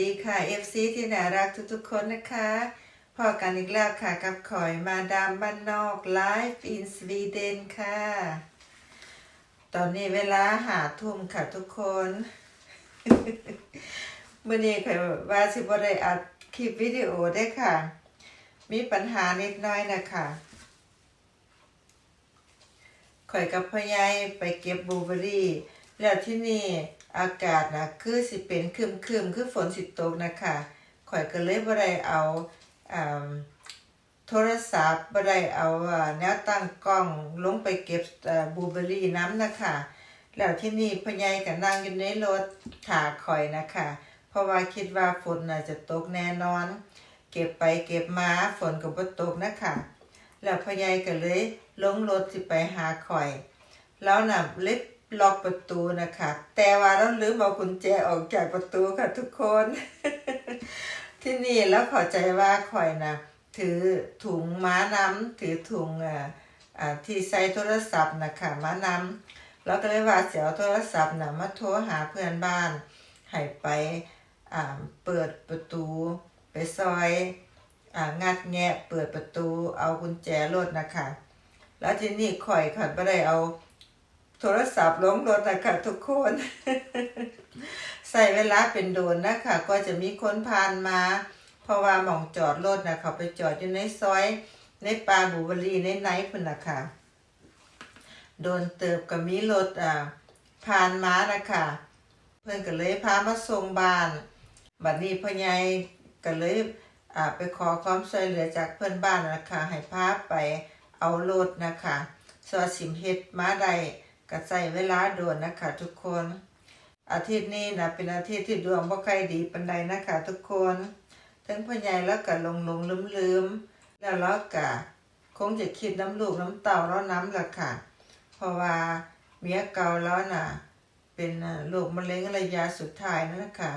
ดีค่ะ FC ที่น่ารักทุกๆคนนะคะพอกันอีกแล้วค่ะกับข่อยมาดามบ้านนอกไลฟ์อินสวีเดนค่ะ ตอนนี้เวลาหาทุ่มค่ะทุกคนเมื่อนี้ข่อยว่าสิบ่ได้อัดคลิปวิดีโอได้ค่ะ มีปัญหานิดน้อยนะคะข่อยกับพ่อใหญ่ไปเก็บบูเบอรี่ แล้วที่นี่ อากาศนะคือสิเป็นครึมครึมคือฝนสิตกนะคะข่อยก็เลยบ่ได้เอาโทรศัพท์บ่ได้เอาแนวตั้งกล้องลงไปเก็บบูเบอรี่น้ำนะคะแล้วที่นี่พ่อใหญ่ก็นั่งอยู่ในรถถาข่อยนะคะ เพราะว่าคิดว่าฝนน่าจะตกแน่นอน เก็บไปเก็บมาฝนก็บ่ตกนะคะแล้วพ่อใหญ่ก็เลยลงรถสิไปหาข่อย แล้วน่ะเล็บ ล็อกประตูนะคะ แต่ว่าเราลืมเอากุญแจออกจากประตูค่ะทุกคน ที่นี่แล้วขอใจว่าข่อยนะถือถุงม้าน้ำถือถุงอ่าที่ใส่โทรศัพท์นะคะม้าน้ำแล้วก็เลยว่าเสียโทรศัพท์นะมาโทรหาเพื่อนบ้านให้ไปอ่าเปิดประตูไปซอยอ่างัดแงะเปิดประตูเอากุญแจรถนะคะ แล้วที่นี่ข่อยค่ะไม่ได้เอา โทรศัพท์ลงรถนะคะทุกคน ใส่เวลาเป็นโดนนะคะ ก็จะมีคนผ่านมา เพราะว่าหมองจอดรถนะเขาไปจอดอยู่ในซอย ในปลาบูเบรีในไนท์พุ่นนะคะโดนเติบก็มีรถอ่าผ่านมานะคะเพื่อนก็เลยพามาส่งบ้าน บัดนี้พ่อใหญ่ก็เลยอ่าไปขอความช่วยเหลือจากเพื่อนบ้านนะคะให้พาไปเอารถนะคะสวสิมเฮ็ดมาได้ ก็ใช้เวลาโดนนะคะทุกคน อาทิตย์นี้นะเป็นอาทิตย์ที่ดวงบ่ค่อยดีปานใดนะคะทุกคน ทั้งพ่อใหญ่แล้วก็ลงลงลืมลืมแล้วเราก็คงจะคิดน้ำลูกน้ำเต่าแล้วน้ำละค่ะ เพราะว่าเมียเก่าแล้วน่ะ เป็นอ่าโรคมะเร็งระยะสุดท้ายนั่นแหละค่ะ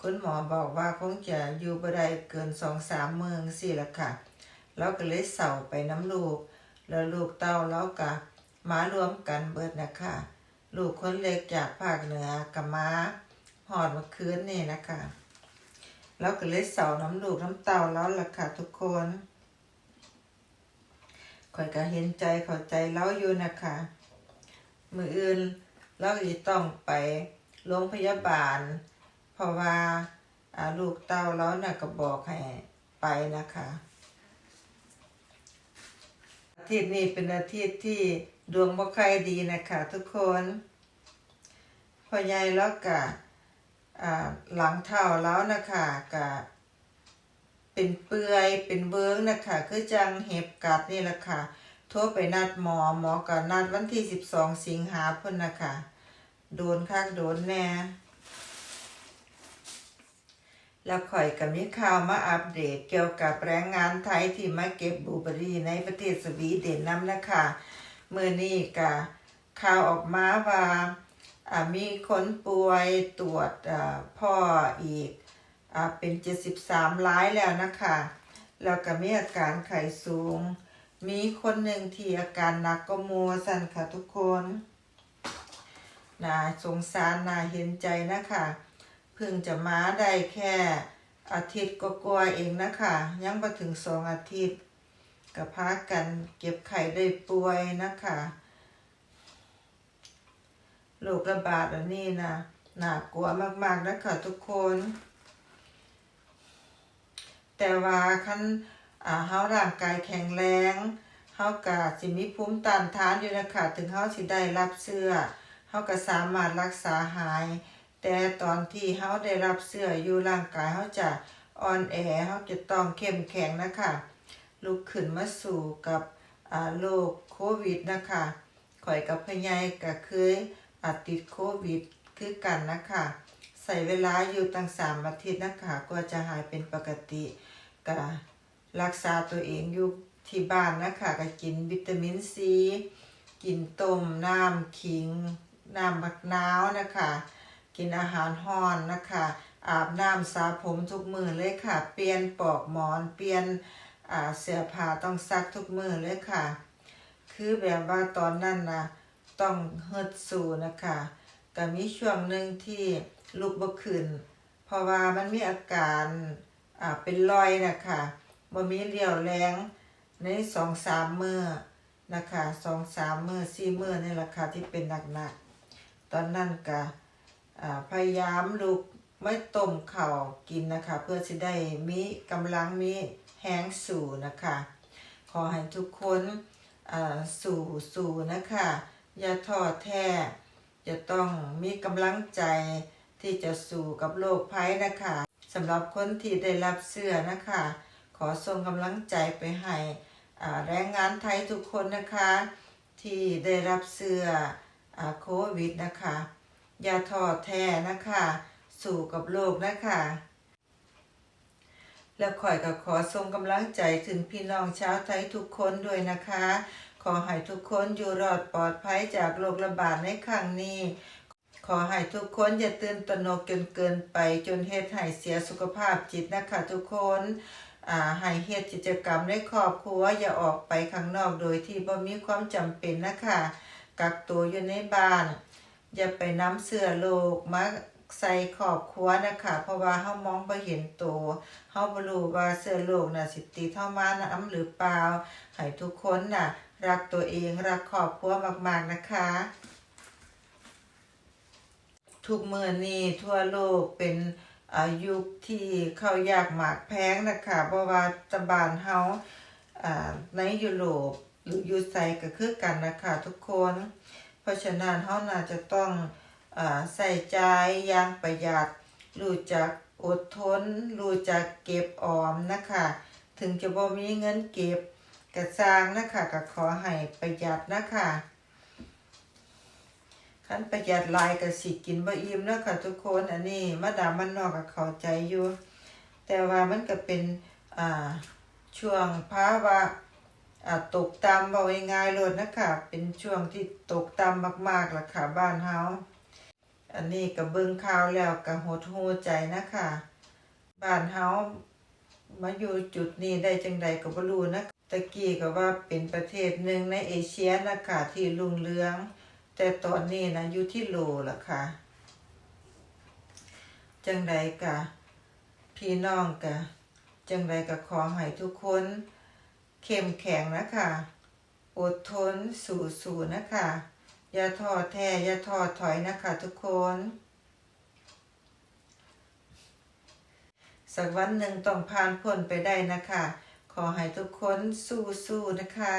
คุณหมอบอกว่าคงจะอยู่บ่ได้เกินสองสามเมื้อสี่ละค่ะ แล้วก็เลยเศร้าไปน้ำลูก แล้วลูกเต้าแล้วก็ มารวมกันเบิดนะคะลูกคนเล็กจากภาคเหนือกับมาหอดเมื่อคืนนี่นะคะแล้วก็เลยเศร้าน้ำลูกน้ำเต้าแล้วล่ะค่ะทุกคนข่อยก็เห็นใจเข้าใจเล้าอยู่นะคะ มืออื่นเราจะต้องไปโรงพยาบาล เพราะว่าลูกเต้าแล้วน่ะก็บอกให้ไปนะคะ ทิตย์นี้เป็นอาทิตย์ที่ดวงบ่ค่อยดีนะคะทุกคนพ่อใหญ่แล้วก็อ่าหลังเท้าแล้วนะคะก็เป็นเปื่อยเป็นเบิ้งนะคะคือจังเห็บกัดนี่แหละค่ะโทรไปนัดหมอหมอก็นัดวันที่ 12 สิงหาพิ่นนะคะโดนคักโดนแน่ แล้วข่อยก็มีข่าวมาอัปเดตเกี่ยวกับแรงงานไทยที่มาเก็บบูเบอรี่ในประเทศสวีเดนน้ำนะคะเมื่อนี้ก็ข่าวออกมาว่ามีคนป่วยตรวจพ่ออีกอเป็น 73รายแล้วนะคะแล้วก็มีอาการไข้สูง มีคนหนึ่งที่อาการหนักก็มัวสั่นค่ะทุกคนน่าสงสารน่าเห็นใจนะคะ เพิ่งจะมาได้แค่อาทิตย์ก็กลัวเองนะคะ ยังมาถึงสองอาทิตย์ก็พากันเก็บไข่ได้ป่วยนะคะโรคระบาดอันนี้นะน่ากลัวมากๆนะคะทุกคน แต่ว่าคันเฮาร่างกายแข็งแรงเฮาก็สิมีภูมิต้านทานอยู่นะคะถึงเฮาสิได้รับเชื้อเฮาก็สามารถรักษาหาย แต่ตอนที่เฮาได้รับเชื้ออยู่ร่างกายเฮาจะอ่อนแอเฮาจะต้องเข้มแข็งนะคะลุกขึ้นมาสู่กับโรคโควิดนะคะข่อยกับพยายก็เคยอติดโควิดคือกันนะคะใส่เวลาอยู่ตั้งสามอาทิตย์นะคะก็จะหายเป็นปกติก็รักษาตัวเองอยู่ที่บ้านนะคะก็กินวิตามินซี กินต้มน้ำขิง น้ำมะนาวนะคะ กินอาหารห้อนนะคะ อาบน้ำสระผมทุกมือเลยค่ะ เปลี่ยนปลอกหมอน เปลี่ยนเสื้อผ้าต้องซักทุกมือเลยค่ะ คือแบบว่าตอนนั้นนะต้องเฮิดสู่นะคะก็มีช่วงหนึ่งที่ลุกบ่ขึ้น เพราะว่ามันมีอาการาเป็นรอยนะคะบ่มีเรี่ยวแรงในสองสามมือนะคะสองสามมือสี่มือนี่แหละค่ะที่เป็นหนักๆ ตอนนั้นก็อ่า พยายามลุกไม่ต้มข้ากินนะคะ เพื่อจะได้มีกำลังมีแห้งสู่นะคะ ขอให้ทุกคนสู่สู่นะคะ อย่าท้อแท้จะต้องมีกำลังใจที่จะสู่กับโรคภัยนะคะสำหรับคนที่ได้รับเสื้อนะคะ ขอส่งกำลังใจไปให้แรงงานไทยทุกคนนะคะ ที่ได้รับเสื้ออโควิดนะคะ อย่าท้อแท้นะคะ สู่กับโลกนะคะ แล้วข่อยก็ขอส่งกำลังใจถึงพี่น้องชาวไทยทุกคนด้วยนะคะ ขอให้ทุกคนอยู่รอดปลอดภัยจากโรคระบาดในครั้งนี้ ขอให้ทุกคนอย่าตื่นตระหนกจนเกินไปจนเฮ็ดให้เสียสุขภาพจิตนะคะทุกคนอ่าให้เฮ็ดกิจกรรมในครอบครัวอย่าออกไปข้างนอกโดยที่บ่มีความจำเป็นนะคะ กักตัวอยู่ในบ้าน อย่าไปน้ำเสื้อโลกมาใส่ครอบครัวนะคะ เพราะว่าเฮามองบ่เห็นตัวเฮาบ่รู้ว่าเสื้อโลกน่ะสิติดเฮามานํหรือเปล่าให้ทุกคนน่ะ รักตัวเองรักครอบครัวมากๆนะคะ ทุกเมื่อนี้ทั่วโลกเป็นอายุคที่เข้ายากหมากแพงนะคะเพราะว่าตะบานเฮาอ่าในยุโรปหรือยุไซก็คือกันนะคะทุกคน เพราะฉะนั้นเฮาน่าจะต้องอใส่ใจอย่างประหยัด รู้จักอดทน รู้จักเก็บออมนะคะ ถึงจะบ่มีเงินเก็บกระสร้างนะคะก็ขอให้ประหยัดนะคะคันประหยัดลายก็สิกินบ่อิ่มนะค่ะทุกคนอันนี้มาดามมันนอกก็เข้าใจอยู่ แต่ว่ามันก็เป็นช่วงภาวะ ตกต่ำบ่ง่ายๆเลยนะคะเป็นช่วงที่ตกต่ำมากๆล่ะค่ะบ้านเฮาอันนี้ก็เบิ่งข่าวแล้วก็หดหูใจนะคะบ้านเฮามาอยู่จุดนี้ได้จังใดก็บ่รู้นะตะกี้ก็ว่าเป็นประเทศหนึ่งในเอเชียนะคะที่รุ่งเรือง แต่ตอนนี้นะอยู่ที่โลล่ะค่ะ จังใดกะพี่น้องกะจังใดกะขอให้ทุกคน เข้มแข็งนะคะ อดทนสู้ๆนะคะ อย่าท้อแท้อย่าท้อถอยนะคะ ทุกคน สักวันหนึ่งต้องผ่านพ้นไปได้นะคะ ขอให้ทุกคนสู้ๆนะคะ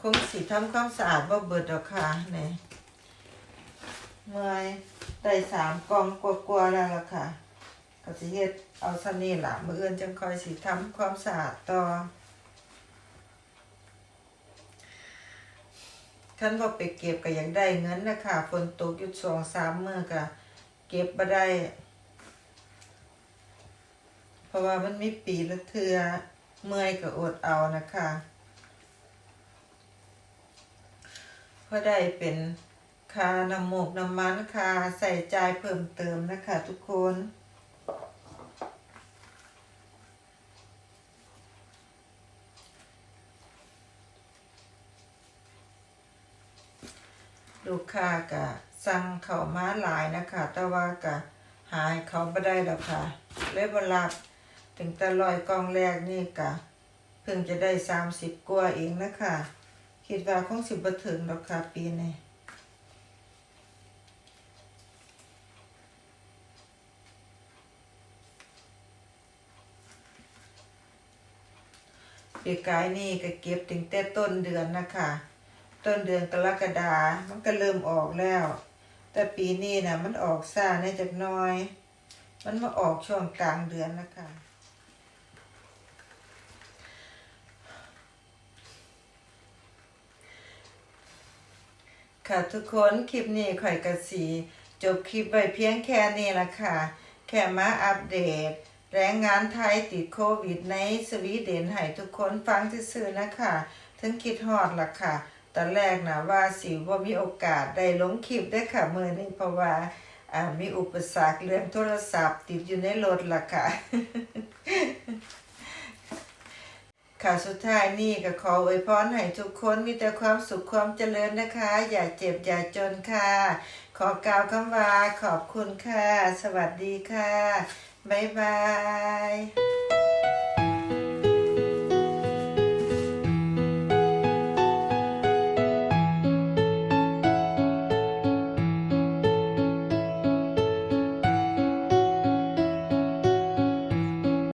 คงสิทำความสะอาดบ่เบิดดอกค่ะเนี่ยเมื่อย ได้สามกล่องกว่าๆแล้วล่ะค่ะก็สิเฮ็ดเอาซะนี่ล่ะมื้ออื่นจังค่อยสิทำความสะอาดต่อคันบ่ไปเก็บก็ยังได้เงินนะคะฝนตกอยู่สองสามมื้อก็เก็บบ่ได้ เพราะว่ามันมีปีละเทือเมื่อยก็อดเอานะคะเพื่อได้เป็น คาน้ำมูกน้ำมันคาใส่ใจเพิ่มเติมนะคะทุกคน ลูกค้าก็สั่งเขาวมาหลายนะคะ แต่ว่าก็หายเขาไม่ได้แล้วค่ะเลยบรับถึงแต่ลอยกองแรกนี่ก็เพิ่งจะได้สามสิบกว่าเองนะคะ คิดว่าคงสิบถึงหรอกค่ะปีนี้ ปีกายนี่ก็เก็บถึงแต่ต้นเดือนนะคะ ต้นเดือนกรกฎามันก็เริ่มออกแล้ว แต่ปีนี้นะมันออกซ่าในจักน้อย มันมาออกช่วงกลางเดือนนะคะค่ะทุกคนคลิปนี้ข่อยกระสีจบคลิปไปเพียงแค่นี้ละค่ะ แค่มาอัปเดต แรงงานไทยติดโควิดในสวีเดนให้ทุกคนฟังซื่อๆนะคะถึงคิดฮอดล่ะค่ะ ตอนแรกนะว่าสิว่ามีโอกาสได้ลงคลิปได้ค่ะมือนี้เพราะว่าอ่ามีอุปสรรคเรื่องโทรศัพท์ ติดอยู่ในรถล่ะค่ะ ค่ะสุดท้ายนี่ก็ขออวยพรให้ทุกคนมีแต่ความสุขความเจริญนะคะ อย่าเจ็บอย่าจนค่ะ ขอกล่าวคำว่าขอบคุณค่ะ สวัสดีค่ะ 拜拜。